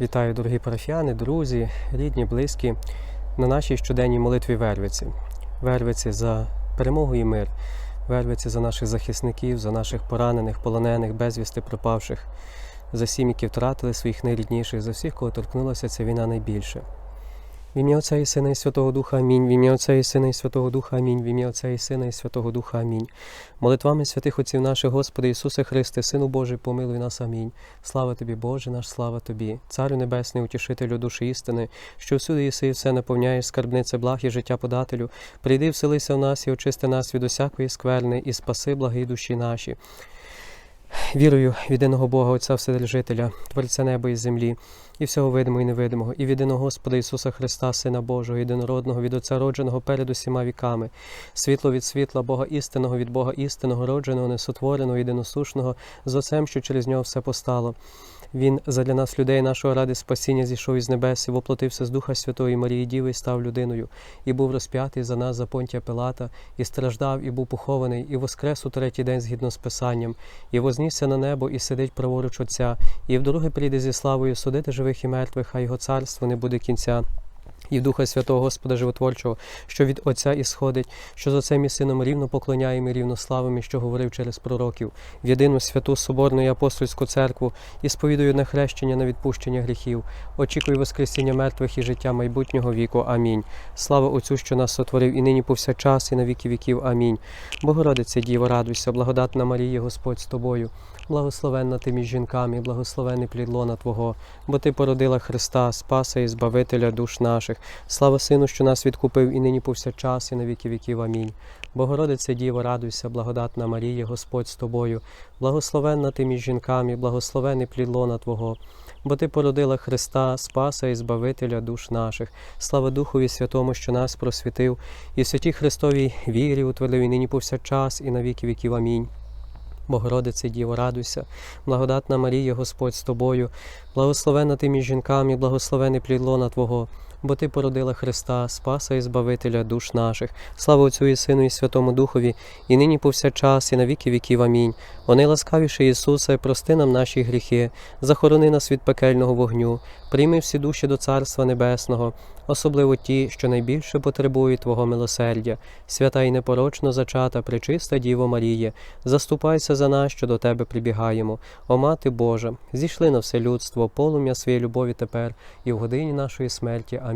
Вітаю, дорогі парафіяни, друзі, рідні, близькі на нашій щоденній молитві Вервиці. Вервиці за перемогу і мир, Вервиці за наших захисників, за наших поранених, полонених, безвісти пропавших, за сім, які втратили своїх найрідніших, за всіх, кого торкнулася ця війна найбільше. В ім'я Отця і Сина і Святого Духа Амінь. В ім'я Отця і Сина і Святого Духа Амінь. В ім'я Отця і Сина і Святого Духа Амінь. Молитвами святих Отців наших, Господи Ісусе Христе, Сину Божий, помилуй нас. Амінь. Слава Тобі, Боже наш, слава Тобі, Царю Небесний, утішителю душі істини, що всюди єси і все наповняєш, скарбнице благ і життя подателю. Прийди, вселися в нас і очисти нас від усякої скверни, і спаси благі душі наші. Вірую в єдиного Бога, Отця Вседержителя, Творця неба і землі, і всього видимого і невидимого, і в єдиного Господа Ісуса Христа, Сина Божого, єдинородного, від Отця родженого перед усіма віками, світло від світла, Бога істинного, від Бога істинного, родженого, несотвореного, єдиносушного, з Отцем, що через нього все постало. Він задля нас, людей нашого ради спасіння, зійшов із небес і воплотився з Духа Святої Марії Діви і став людиною, і був розп'ятий за нас за понтія Пилата, і страждав, і був похований, і воскрес у третій день згідно з Писанням, і вознісся на небо, і сидить праворуч Отця, і вдруге прийде зі славою судити живих і мертвих, а його царство не буде кінця. І Духа Святого Господа Животворчого, що від Отця ісходить, що з Отцем і Сином рівно поклоняємо і рівно славимо, що говорив через пророків, в єдину святу Соборну і апостольську церкву і сповідую на хрещення на відпущення гріхів. Очікую Воскресіння мертвих і життя майбутнього віку. Амінь. Слава Отцю, що нас сотворив, і нині повсякчас, і на віки віків. Амінь. Богородице, Діво, радуйся, благодатна Марія, Господь з тобою. Благословенна ти між жінками, благословений плід лона Твого, бо Ти породила Христа, Спаса і Збавителя душ наших. Слава Сину, що нас відкупив, і нині повсякчас, і на віки віків. Амінь. Богородице, Діво, радуйся, благодатна Марія, Господь з тобою, благословенна ти між жінками, благословений плід лона Твого, бо Ти породила Христа, Спаса і Збавителя душ наших. Слава Духові Святому, що нас просвітив, і в святій Христовій вірі утвердив, і нині повсякчас, і на віки віків. Амінь. Богородице, Діво, радуйся, благодатна Марія, Господь з тобою, благословена ти між жінками, благословений плід лона Твого, бо Ти породила Христа, Спаса і Збавителя душ наших. Слава Отцю і Сину, і Святому Духові, і нині повсякчас, і на віки віків. Амінь. О найласкавіший Ісусе, прости нам наші гріхи, захорони нас від пекельного вогню, прийми всі душі до Царства Небесного, особливо ті, що найбільше потребують Твого милосердя, свята і непорочно зачата, пречиста Діво Маріє, заступайся за нас, що до Тебе прибігаємо. О Мати Божа, зійшли на все людство, полум'я своєї любові тепер, і в годині нашої смерті. Амінь.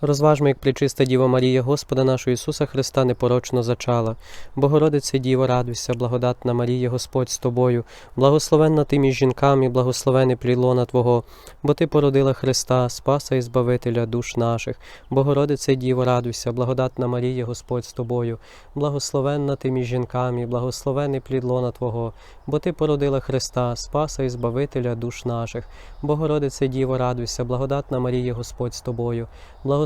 Розважмо, як причиста Діва Марія, Господа нашого Ісуса Христа непорочно зачала. Богородице Діво, радуйся, благодатна Марія, Господь з тобою, благословенна ти між жінками, благословений плід лона Твого, бо Ти породила Христа, Спаса і Збавителя душ наших. Богородице Діво, радуйся, благодатна Марія, Господь з тобою, благословенна ти між жінками, благословений плід лона Твого, бо Ти породила Христа, Спаса і Збавителя душ наших. Богородице Діво, радуйся, благодатна Марія, Господь з тобою, благословенна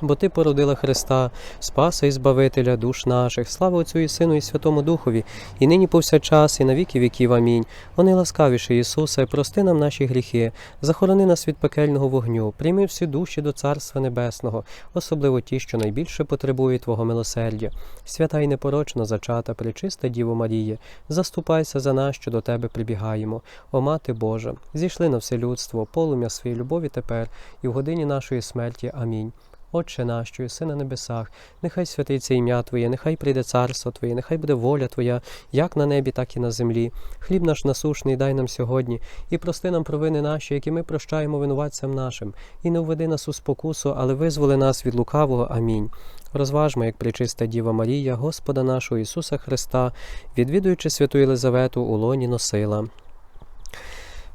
Бо Ти породила Христа, Спаса і Збавителя душ наших. Слава Отцю і Сину і Святому Духові, і нині повсякчас, і на віки віків. Амінь. О найласкавіший Ісусе, прости нам наші гріхи, захорони нас від пекельного вогню, прийми всі душі до Царства Небесного, особливо ті, що найбільше потребують Твого милосердя. Свята й непорочно зачата, пречиста Діво Марія, заступайся за нас, що до Тебе прибігаємо. О Мати Божа, зійшли на все людство, полум'я своєї любові тепер, і в годині нашої смерті. Амінь. Отче наш, що єси на небесах, нехай святиться ім'я Твоє, нехай прийде царство Твоє, нехай буде воля Твоя, як на небі, так і на землі. Хліб наш насушний дай нам сьогодні, і прости нам провини наші, які ми прощаємо винуватцям нашим, і не введи нас у спокусу, але визволи нас від лукавого. Амінь. Розважмо, як причиста Діва Марія, Господа нашого Ісуса Христа, відвідуючи святу Єлизавету у лоні носила.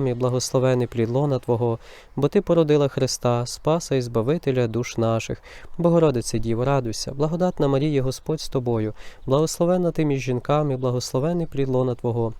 благословений плід лона Твого, бо Ти породила Христа, Спаса і Збавителя душ наших. Богородице Діво, радуйся, благодатна Марія, Господь з тобою, благословенна ти між жінками, благословений плід лона Твого.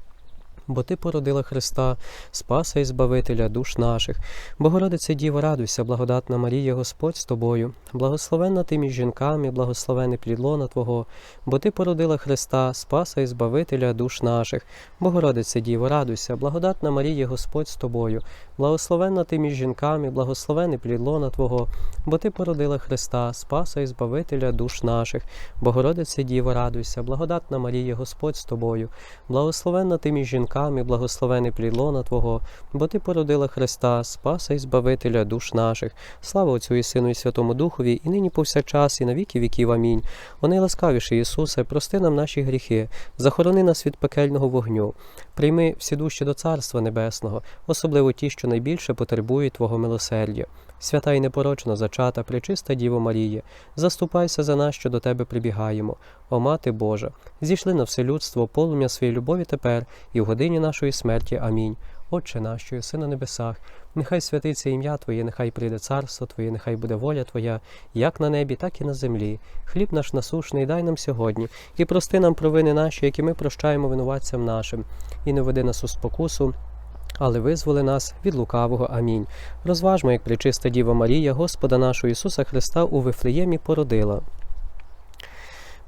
Бо ти породила Христа, Спаса і Збавителя душ наших. Богородице Діво, радуйся, благодатна Марія, Господь з тобою, благословенна ти між жінками, благословений плід лона Твого, бо ти породила Христа, Спаса і Збавителя душ наших. Богородице Діво, радуйся, благодатна Марія, Господь з тобою, благословенна ти між жінками, благословений плід лона Твого, бо ти породила Христа, Спаса і Збавителя душ наших. Богородице Діво, радуйся, благодатна Марія, Господь з тобою, благословенна ти між жінками, благословений плід лона Твого, бо ти породила Христа, Спаса і Збавителя душ наших. Слава Отцю і Сину і Святому Духові, і нині повсякчас, і на віки віків. Амінь. О найласкавіший Ісусе, прости нам наші гріхи, захорони нас від пекельного вогню. Прийми всі душі до Царства Небесного, особливо ті, що найбільше потребують Твого милосердя. Свята і непорочна зачата, пречиста Діво Марія, заступайся за нас, що до Тебе прибігаємо. О Мати Божа, зійшли на все людство, полум'я своєї любові тепер, і в годині нашої смерті. Амінь. Отче наш, що єси на небесах, нехай святиться ім'я Твоє, нехай прийде царство Твоє, нехай буде воля Твоя, як на небі, так і на землі. Хліб наш насушний дай нам сьогодні, і прости нам провини наші, які ми прощаємо винуватцям нашим, і не веди нас у спокусу, але визволи нас від лукавого. Амінь. Розважмо, як причиста Діва Марія, Господа нашого Ісуса Христа у Вифлеємі породила.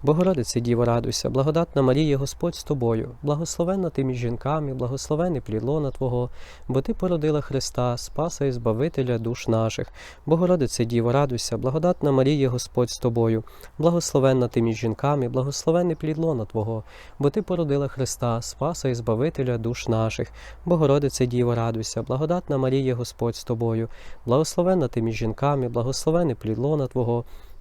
Богородице Діво, радуйся, благодатна Марія, Господь з тобою, благословенна ти між жінками, благословений плід лона Твого, бо Ти породила Христа, Спаса і Збавителя душ наших. Богородице Діво, радуйся, благодатна Марія, Господь з тобою, благословенна ти між жінками, благословений плід лона Твого, бо Ти породила Христа, Спаса і Збавителя душ наших. Богородице Діво, радуйся, благодатна Марія, Господь з тобою, благословенна ти між жінками, благословений плід лона Твого,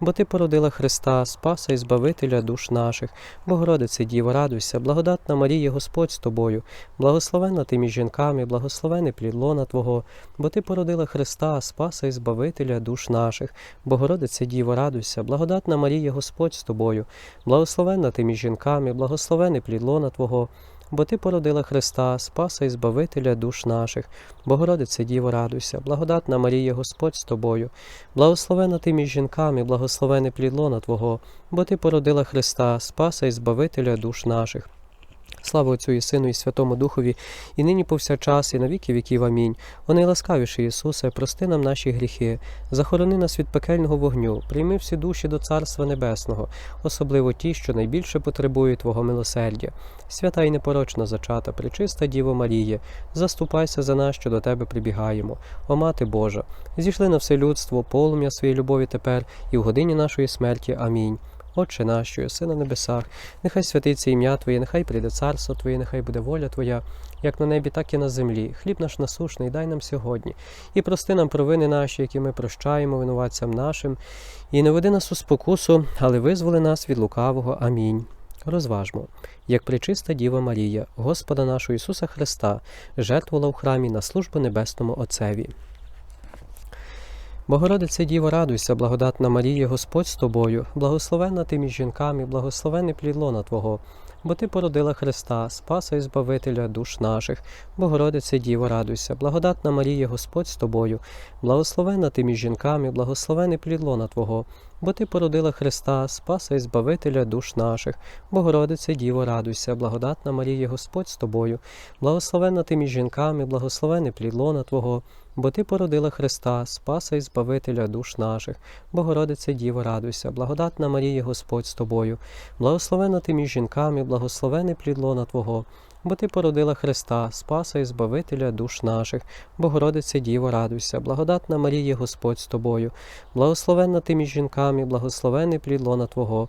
бо Ти породила Христа, Спаса і Збавителя душ наших. Богородице Діво, радуйся, благодатна Марія, Господь з тобою, благословенна ти між жінками, благословений благословений плід Твого, бо Ти породила Христа, Спаса і Збавителя душ наших. Богородице Діво, радуйся, благодатна Марія, Господь з тобою, благословенна ти між жінками, благословений плід лона Твого, бо Ти породила Христа, Спаса і Збавителя душ наших. Богородице Діво, радуйся, благодатна Марія, Господь з тобою, благословена ти між жінками, благословене плід лона Твого, бо Ти породила Христа, Спаса і Збавителя душ наших. Слава Отцю і Сину, і Святому Духові, і нині повсякчас, і на віки віків. Амінь. О найласкавіший Ісусе, прости нам наші гріхи, захорони нас від пекельного вогню, прийми всі душі до Царства Небесного, особливо ті, що найбільше потребують Твого милосердя. Свята і непорочна зачата, пречиста Діво Маріє, заступайся за нас, що до Тебе прибігаємо. О Мати Божа, зійшли на все людство, полум'я своєї любові тепер, і в годині нашої смерті. Амінь. Отче наш, що єси на небесах, нехай святиться ім'я Твоє, нехай прийде царство Твоє, нехай буде воля Твоя, як на небі, так і на землі. Хліб наш насушний дай нам сьогодні, і прости нам провини наші, які ми прощаємо винуватцям нашим, і не веди нас у спокусу, але визволи нас від лукавого. Амінь. Розважмо, як причиста Діва Марія, Господа нашого Ісуса Христа, жертвувала в храмі на службу Небесному Отцеві. Богородице Діво, радуйся, благодатна Марія, Господь з тобою, благословенна ти між жінками, благословений плід лона Твого, бо Ти породила Христа, Спаса і Збавителя душ наших. Богородице Діво, радуйся, благодатна Марія, Господь з тобою, благословенна ти між жінками, благословений плід лона Твого, бо Ти породила Христа, Спаса і Збавителя душ наших. Богородице Діво, радуйся, благодатна Марія, Господь з тобою, благословенна ти між жінками, благословений плід лона Твого, бо Ти породила Христа, Спаса і Збавителя душ наших. Богородице Діво, радуйся, благодатна Марія, Господь з тобою, благословенна ти між жінками, благословений плід лона Твого, бо Ти породила Христа, Спаса і Збавителя душ наших. Богородице Діво, радуйся, благодатна Марія, Господь з тобою, благословенна ти між жінками, благословений плід лона Твого,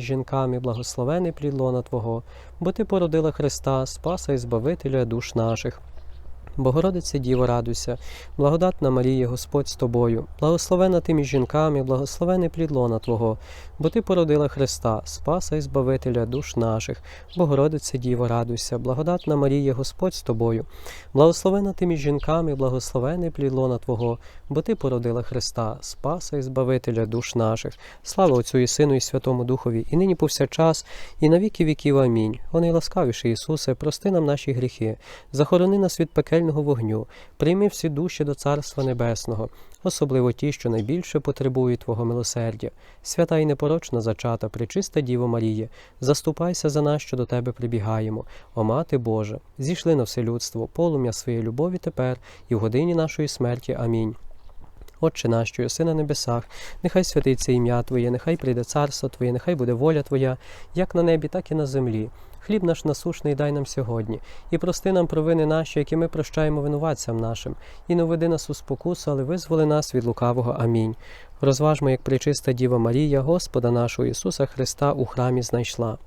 жінками, благословений плід лона Твого, бо Ти породила Христа, Спаса і Збавителя душ наших. Богородице Діво, радуйся, благодатна Марія, Господь з тобою, благословена ти між жінками, благословений плід лона Твого, бо Ти породила Христа, Спаса і Збавителя душ наших. Богородице Діво, радуйся, благодатна Марія, Господь з тобою, благословена ти між жінками, благословений плід лона Твого, бо Ти породила Христа, Спаса і Збавителя душ наших. Слава Отцю і Сину, і Святому Духові, і нині повсякчас, і на віки віків. Амінь. О найласкавіший Ісусе, прости нам наші гріхи, захорони нас від пекельного вогню, прийми всі душі до Царства Небесного, особливо ті, що найбільше потребують Твого милосердя. Свята і непорочна зачата, пречиста Діво Маріє, заступайся за нас, що до Тебе прибігаємо. О Мати Божа, зійшли на все людство, полум'я своєї любові тепер і в годині нашої смерті. Амінь. Отче наш, що єси на небесах, нехай святиться ім'я Твоє, нехай прийде царство Твоє, нехай буде воля Твоя, як на небі, так і на землі. Хліб наш насушний дай нам сьогодні, і прости нам провини наші, які ми прощаємо винуватцям нашим, і не веди нас у спокусу, але визволи нас від лукавого. Амінь. Розважмо, як причиста Діва Марія, Господа нашого Ісуса Христа у храмі знайшла.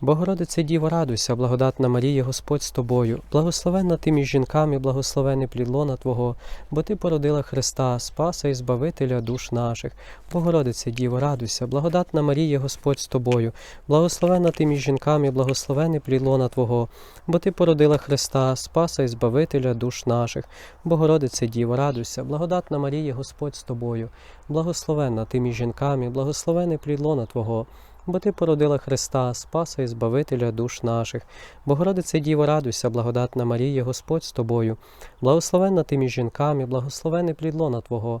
Богородице Діво, радуйся, благодатна Марія, Господь з тобою, благословенна ти між жінками, благословений плід лона Твого, бо Ти породила Христа, Спаса і Збавителя душ наших. Богородице Діво, радуйся, благодатна Марія, Господь з тобою, благословенна ти між жінками, благословений плід Твого, бо Ти породила Христа, Спаса і Збавителя душ наших. Богородице Діво, радуйся, благодатна Марія, Господь з тобою, благословенна ти між жінками, благословений плід лона Твого, бо Ти породила Христа, Спаса і Збавителя душ наших. Богородице Діво, радуйся, благодатна Марія, Господь з тобою, благословенна ти між жінками, благословений плідло на Твого,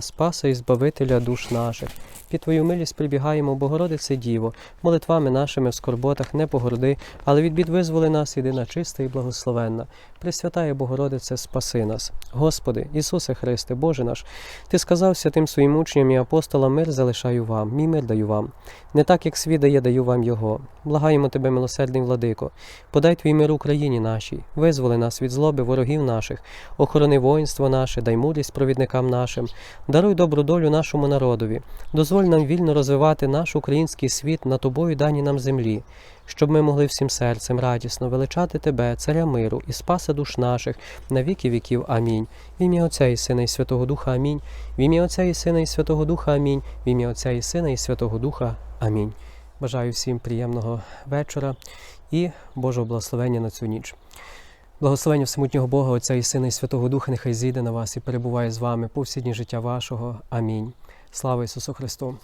Спаса і Збавителя душ наших. Під Твою милість прибігаємо, Богородице Діво, молитвами нашими в скорботах не погорди, але від бід визволи нас, єдина чиста і благословенна. Пресвятає Богородице, спаси нас. Господи, Ісусе Христе, Боже наш, Ти сказав святим своїм учням і апостолам, мир залишаю вам, мій мир даю вам. Не так, як світ дає, даю вам Його. Благаємо Тебе, милосердний владико, подай Твій мир Україні нашій, визволи нас від злоби ворогів наших, охорони воїнство наше, дай мудрість провідникам нашим, даруй добру долю нашому народові, дозволь нам вільно розвивати наш український світ на тобою дані нам землі, щоб ми могли всім серцем радісно величати Тебе, Царя миру і спаса душ наших на віки віків. Амінь. В ім'я Отця і Сина і Святого Духа. Амінь. В ім'я Отця і Сина і Святого Духа. Амінь. В ім'я Отця і Сина і Святого Духа. Амінь. Бажаю всім приємного вечора і Божого благословення на цю ніч. Благословення всемутнього Бога, Отця і Сина і Святого Духа, нехай зійде на вас і перебуває з вами по всі життя вашого. Амінь. Слава Ісусу Христу!